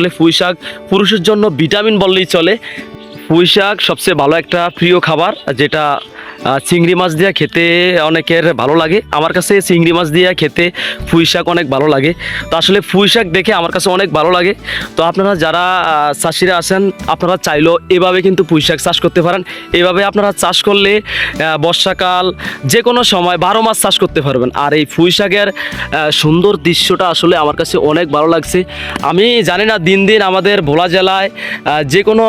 আসলে পুঁই শাক পুরুষের জন্য ভিটামিন বললেই চলে। পুঁই শাক সবচেয়ে ভালো একটা প্রিয় খাবার, যেটা চিংড়ি মাছ দিয়ে খেতে অনেকের ভালো লাগে। আমার কাছে চিংড়ি মাছ দিয়ে খেতে পুঁই শাক অনেক ভালো লাগে। তো আসলে পুঁই শাক দেখে আমার কাছে অনেক ভালো লাগে। তো আপনারা যারা চাষিরা আছেন আপনারা চাইলেও এভাবে কিন্তু পুঁই শাক চাষ করতে পারেন। এভাবে আপনারা চাষ করলে বর্ষাকাল যে কোনো সময় বারো মাস চাষ করতে পারবেন। আর এই পুঁই শাকের সুন্দর দৃশ্যটা আসলে আমার কাছে অনেক ভালো লাগছে। আমি জানি না দিন দিন আমাদের ভোলা জেলায় যে কোনো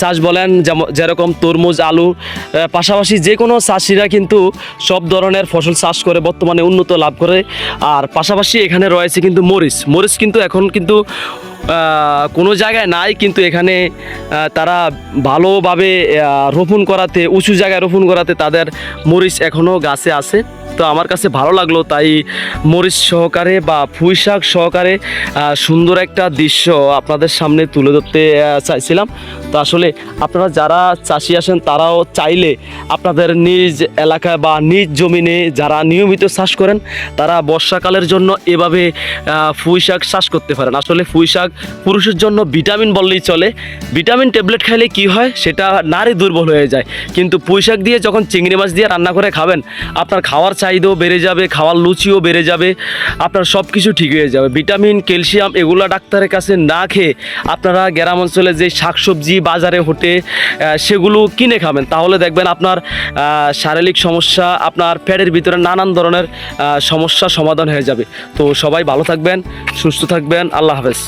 চাষ বলেন যেমন যেরকম তরমুজ আলু আহ, পাশাপাশি যে কোনো চাষিরা কিন্তু সব ধরনের ফসল চাষ করে বর্তমানে উন্নত লাভ করে। আর পাশাপাশি এখানে রয়েছে কিন্তু মরিচ। মরিচ কিন্তু এখন কিন্তু কোনো জায়গায় নাই, কিন্তু এখানে তারা ভালোভাবে রোপণ করাতে, উঁচু জায়গায় রোপণ করাতে তাদের মরিচ এখনও গাছে আছে। তো আমার কাছে ভালো লাগল, তাই মরিচ সহকারে বা পুঁই শাক সহকারে সুন্দর একটা দৃশ্য আপনাদের সামনে তুলে ধরতে চাইছিলাম। তো আসলে আপনারা যারা চাষি আসেন তারাও চাইলে আপনাদের নিজ এলাকায় বা নিজ জমিনে যারা নিয়মিত চাষ করেন, তারা বর্ষাকালের জন্য এভাবে পুঁই শাক চাষ করতে পারেন। আসলে পুঁই শাক পুরুষের জন্য ভিটামিন বললেই চলে। ভিটামিন ট্যাবলেট খাইলে কি হয়, সেটা নারী দুর্বল হয়ে যায়। কিন্তু পুঁই শাক দিয়ে যখন চিংড়ি মাছ দিয়ে রান্না করে খাবেন, আপনার খাওয়ার চাহিদাও বেড়ে যাবে, খাওয়ার লুচিও বেড়ে যাবে, আপনার সব কিছু ঠিক হয়ে যাবে। ভিটামিন, ক্যালসিয়াম এগুলো ডাক্তারের কাছে না খেয়ে আপনারা গ্রাম অঞ্চলে যে শাকসবজি বাজারে হোটে সেগুলো কিনে খাবেন। তাহলে দেখবেন আপনার শারীরিক সমস্যা, আপনার পেটের ভিতরে নানান ধরনের সমস্যা সমাধান হয়ে যাবে। তো সবাই ভালো থাকবেন, সুস্থ থাকবেন, আল্লাহ হাফেজ।